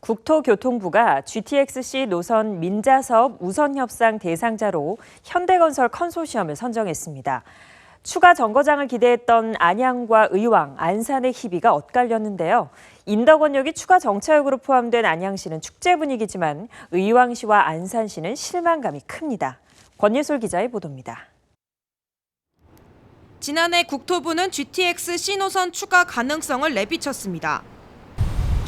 국토교통부가 GTX-C 노선 민자 사업 우선 협상 대상자로 현대건설 컨소시엄을 선정했습니다. 추가 정거장을 기대했던 안양과 의왕, 안산의 희비가 엇갈렸는데요. 인덕원역이 추가 정차역으로 포함된 안양시는 축제 분위기지만 의왕시와 안산시는 실망감이 큽니다. 권예솔 기자의 보도입니다. 지난해 국토부는 GTX C노선 추가 가능성을 내비쳤습니다.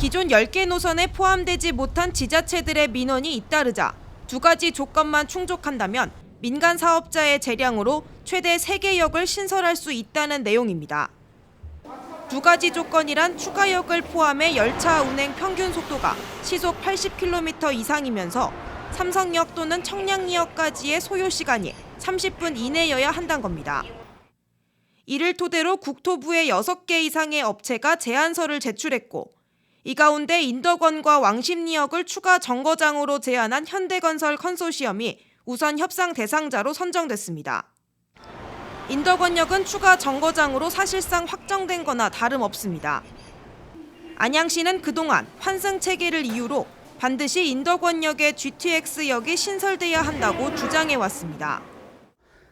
기존 10개 노선에 포함되지 못한 지자체들의 민원이 잇따르자 두 가지 조건만 충족한다면 민간 사업자의 재량으로 최대 3개 역을 신설할 수 있다는 내용입니다. 두 가지 조건이란 추가역을 포함해 열차 운행 평균 속도가 시속 80km 이상이면서 삼성역 또는 청량리역까지의 소요 시간이 30분 이내여야 한다는 겁니다. 이를 토대로 국토부에 6개 이상의 업체가 제안서를 제출했고 이 가운데 인덕원과 왕십리역을 추가 정거장으로 제안한 현대건설 컨소시엄이 우선 협상 대상자로 선정됐습니다. 인덕원역은 추가 정거장으로 사실상 확정된 거나 다름없습니다. 안양시는 그동안 환승 체계를 이유로 반드시 인덕원역에 GTX역이 신설돼야 한다고 주장해 왔습니다.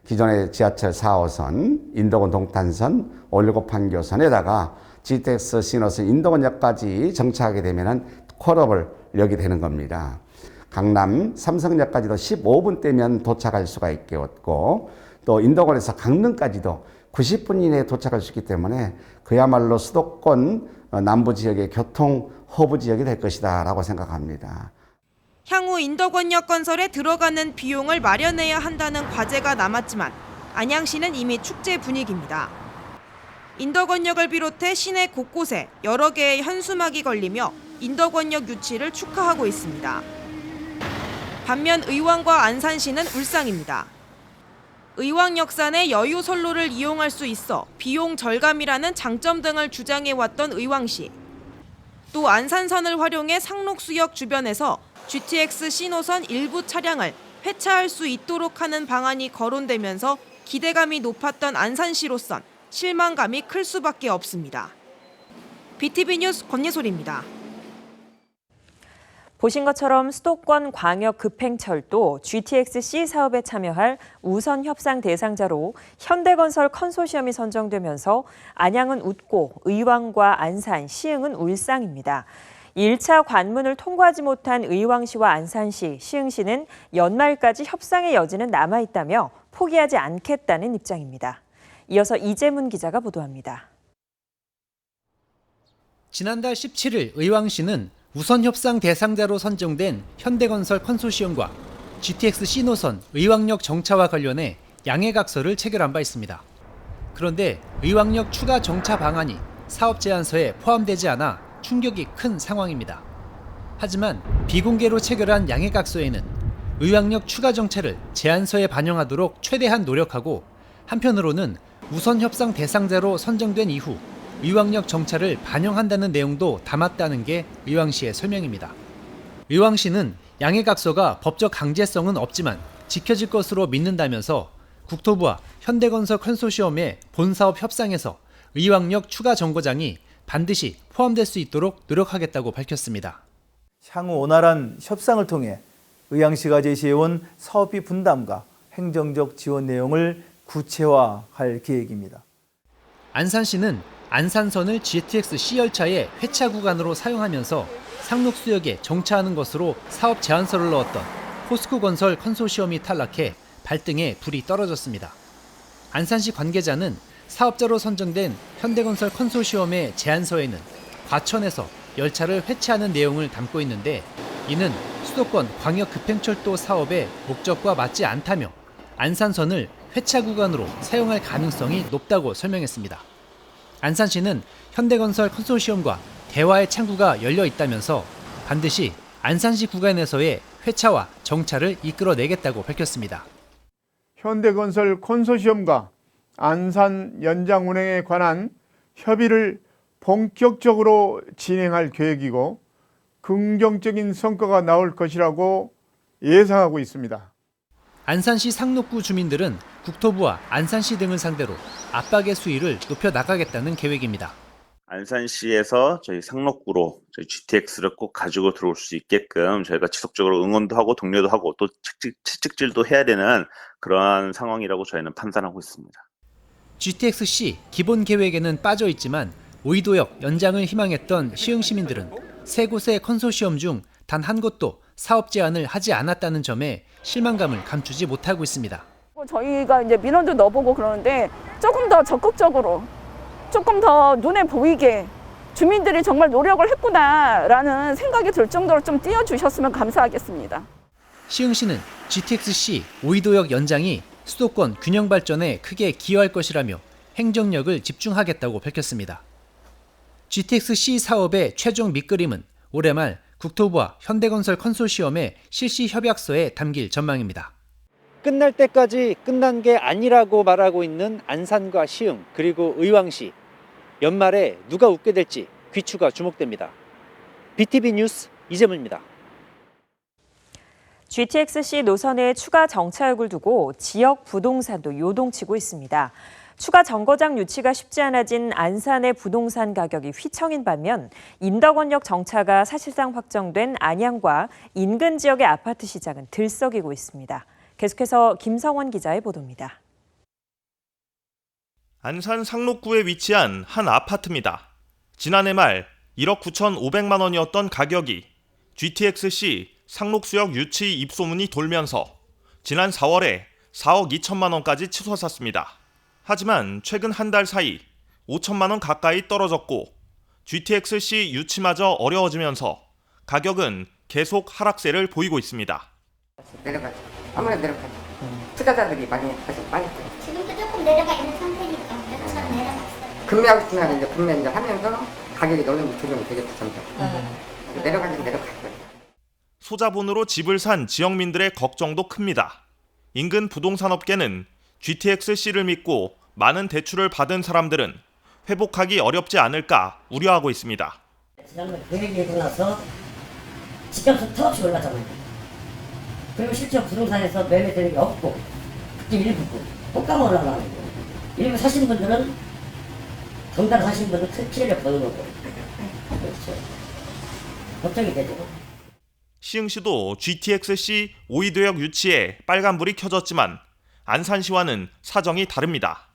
기존의 지하철 4호선, 인덕원 동탄선, 올리고 판교선에다가 GTX 신호선 인덕원역까지 정차하게 되면은 콜업을 여기 되는 겁니다. 강남 삼성역까지도 15분 때면 도착할 수가 있겠고 또 인덕원에서 강릉까지도 90분 이내에 도착할 수 있기 때문에 그야말로 수도권 어, 남부 지역의 교통 허브 지역이 될 것이다라고 생각합니다. 향후 인덕원역 건설에 들어가는 비용을 마련해야 한다는 과제가 남았지만 안양시는 이미 축제 분위기입니다. 인덕원역을 비롯해 시내 곳곳에 여러 개의 현수막이 걸리며 인덕원역 유치를 축하하고 있습니다. 반면 의왕과 안산시는 울상입니다. 의왕역산의 여유 선로를 이용할 수 있어 비용 절감이라는 장점 등을 주장해 왔던 의왕시. 또 안산선을 활용해 상록수역 주변에서 GTX C노선 일부 차량을 회차할 수 있도록 하는 방안이 거론되면서 기대감이 높았던 안산시로선 실망감이 클 수밖에 없습니다. BTV 뉴스 권예솔입니다. 보신 것처럼 수도권 광역 급행철도 GTX-C 사업에 참여할 우선 협상 대상자로 현대건설 컨소시엄이 선정되면서 안양은 웃고 의왕과 안산, 시흥은 울상입니다. 1차 관문을 통과하지 못한 의왕시와 안산시, 시흥시는 연말까지 협상의 여지는 남아 있다며 포기하지 않겠다는 입장입니다. 이어서 이재문 기자가 보도합니다. 지난달 17일 의왕시는 우선 협상 대상자로 선정된 현대건설 컨소시엄과 GTX C노선 의왕역 정차와 관련해 양해각서를 체결한 바 있습니다. 그런데 의왕역 추가 정차 방안이 사업 제안서에 포함되지 않아 충격이 큰 상황입니다. 하지만 비공개로 체결한 양해각서에는 의왕역 추가 정차를 제안서에 반영하도록 최대한 노력하고 한편으로는 우선 협상 대상자로 선정된 이후 의왕역 정차를 반영한다는 내용도 담았다는 게 의왕시의 설명입니다. 의왕시는 양해각서가 법적 강제성은 없지만 지켜질 것으로 믿는다면서 국토부와 현대건설 컨소시엄의 본사업 협상에서 의왕역 추가 정거장이 반드시 포함될 수 있도록 노력하겠다고 밝혔습니다. 향후 원활한 협상을 통해 의왕시가 제시해온 사업비 분담과 행정적 지원 내용을 구체화할 계획입니다. 안산시는 안산선을 GTX C 열차의 회차 구간으로 사용하면서 상록수역에 정차하는 것으로 사업 제안서를 넣었던 포스코 건설 컨소시엄이 탈락해 발등에 불이 떨어졌습니다. 안산시 관계자는 사업자로 선정된 현대건설 컨소시엄의 제안서에는 과천에서 열차를 회차하는 내용을 담고 있는데 이는 수도권 광역 급행철도 사업의 목적과 맞지 않다며 안산선을 회차 구간으로 사용할 가능성이 높다고 설명했습니다. 안산시는 현대건설 컨소시엄과 대화의 창구가 열려 있다면서 반드시 안산시 구간에서의 회차와 정차를 이끌어내겠다고 밝혔습니다. 현대건설 콘소시엄과 안산 연장 운행에 관한 협의를 본격적으로 진행할 계획이고 긍정적인 성과가 나올 것이라고 예상하고 있습니다. 안산시 상록구 주민들은 국토부와 안산시 등을 상대로 압박의 수위를 높여 나가겠다는 계획입니다. 안산시에서 저희 상록구로 저희 GTX를 꼭 가지고 들어올 수 있게끔 저희가 지속적으로 응원도 하고 독려도 하고 또 채찍, 채찍질 도 해야 되는 그러한 상황이라고 저희는 판단하고 있습니다. GTX-C 기본 계획에는 빠져 있지만 오이도역 연장을 희망했던 시흥 시민들은 세 곳의 컨소시엄 중 단 한 곳도 사업 제안을 하지 않았다는 점에 실망감을 감추지 못하고 있습니다. 뭐 저희가 이제 민원도 넣어보고 그러는데 조금 더 적극적으로 조금 더 눈에 보이게 주민들이 정말 노력을 했구나라는 생각이 들 정도로 좀 띄워주셨으면 감사하겠습니다. 시흥시는 GTX-C 오이도역 연장이 수도권 균형 발전에 크게 기여할 것이라며 행정력을 집중하겠다고 밝혔습니다. GTX-C 사업의 최종 밑그림은 올해 말 국토부와 현대건설 컨소시엄의 실시 협약서에 담길 전망입니다. 끝날 때까지 끝난 게 아니라고 말하고 있는 안산과 시흥 그리고 의왕시 연말에 누가 웃게 될지 귀추가 주목됩니다. BTV 뉴스 이재문입니다. GTX-C 노선의 추가 정차역을 두고 지역 부동산도 요동치고 있습니다. 추가 정거장 유치가 쉽지 않아진 안산의 부동산 가격이 휘청인 반면 인덕원역 정차가 사실상 확정된 안양과 인근 지역의 아파트 시장은 들썩이고 있습니다. 계속해서 김성원 기자의 보도입니다. 안산 상록구에 위치한 한 아파트입니다. 지난해 말 1억 9,500만 원이었던 가격이 GTX-C 상록수역 유치 입소문이 돌면서 지난 4월에 4억 2천만 원까지 치솟았습니다. 하지만 최근 한 달 사이 5천만 원 가까이 떨어졌고 GTX-C 유치마저 어려워지면서 가격은 계속 하락세를 보이고 있습니다. 내려가죠. 아무래도 내려가죠. 투자자들이 많이 하시 많이 해요. 지금도 조금 내려가 있는 상태니까 몇천 내려갔어요. 금매하고 싶으면 이제 금매 이제 하면서 가격이 너무 조정이 되겠죠 점점. 내려가긴 내려갈 거예요. 소자본으로 집을 산 지역민들의 걱정도 큽니다. 인근 부동산업계는 GTX-C를 믿고 많은 대출을 받은 사람들은 회복하기 어렵지 않을까 우려하고 있습니다. 지난번 계획이 되고 나서 집값은 턱없이 올랐잖아요. 그리고 실제 부동산에서 매매 되는 게 없고 특히 일부고 똑같이 올라가는 거고 일부 사시는 분들은 덩달아 사시는 분들은 큰 피해를 보는 거고 그렇죠. 걱정이 되죠. 시흥시도 GTX-C 오이도역 유치에 빨간불이 켜졌지만 안산시와는 사정이 다릅니다.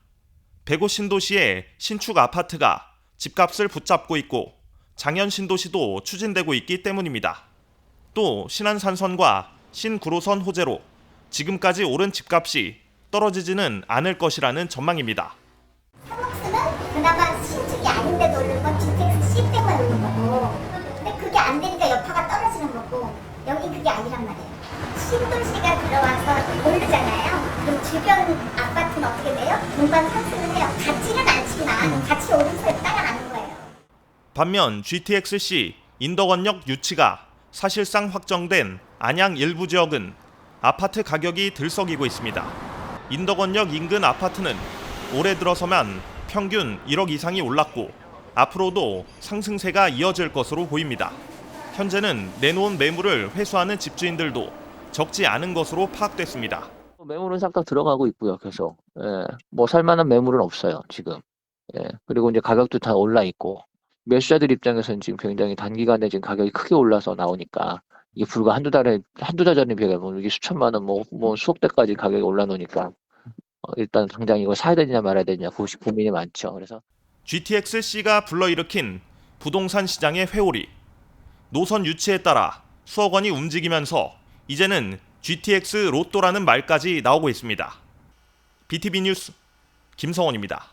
백오 신도시의 신축 아파트가 집값을 붙잡고 있고 장현 신도시도 추진되고 있기 때문입니다. 또 신안산선과 신구로선 호재로 지금까지 오른 집값이 떨어지지는 않을 것이라는 전망입니다. 상록수는 그나마 신축이 아닌데도 오른 건 GTX-C 때문에 오른 거고 근데 그게 안 되니까 여파가 떨어지는 거고 여기 그게 아니란 말이에요. 신도시가 들어와서 오르잖아요. 그럼 주변 아파트는 어떻게 돼요? 동반 상승을 해요. 같지는 않지만 같이 오름세를 따라가는 거예요. 반면 GTX-C 인덕원역 유치가 사실상 확정된 안양 일부 지역은 아파트 가격이 들썩이고 있습니다. 인덕원역 인근 아파트는 올해 들어서만 평균 1억 이상이 올랐고 앞으로도 상승세가 이어질 것으로 보입니다. 현재는 내놓은 매물을 회수하는 집주인들도 적지 않은 것으로 파악됐습니다. 매물은 싹 다 들어가고 있고요, 계속. 예, 뭐 살만한 매물은 없어요, 지금. 예, 그리고 이제 가격도 다 올라 있고, 매수자들 입장에서는 지금 굉장히 단기간에 지금 가격이 크게 올라서 나오니까, 이게 불과 한두 달에, 한두 달 전에 비하면 이게 수천만 원, 뭐, 뭐 수억 대까지 가격이 올라놓으니까, 어, 일단 당장 이거 사야 되냐 말아야 되냐, 고민이 많죠. 그래서 GTX-C가 불러일으킨 부동산 시장의 회오리. 노선 유치에 따라 수억 원이 움직이면서 이제는 GTX 로또라는 말까지 나오고 있습니다. BTV 뉴스 김성원입니다.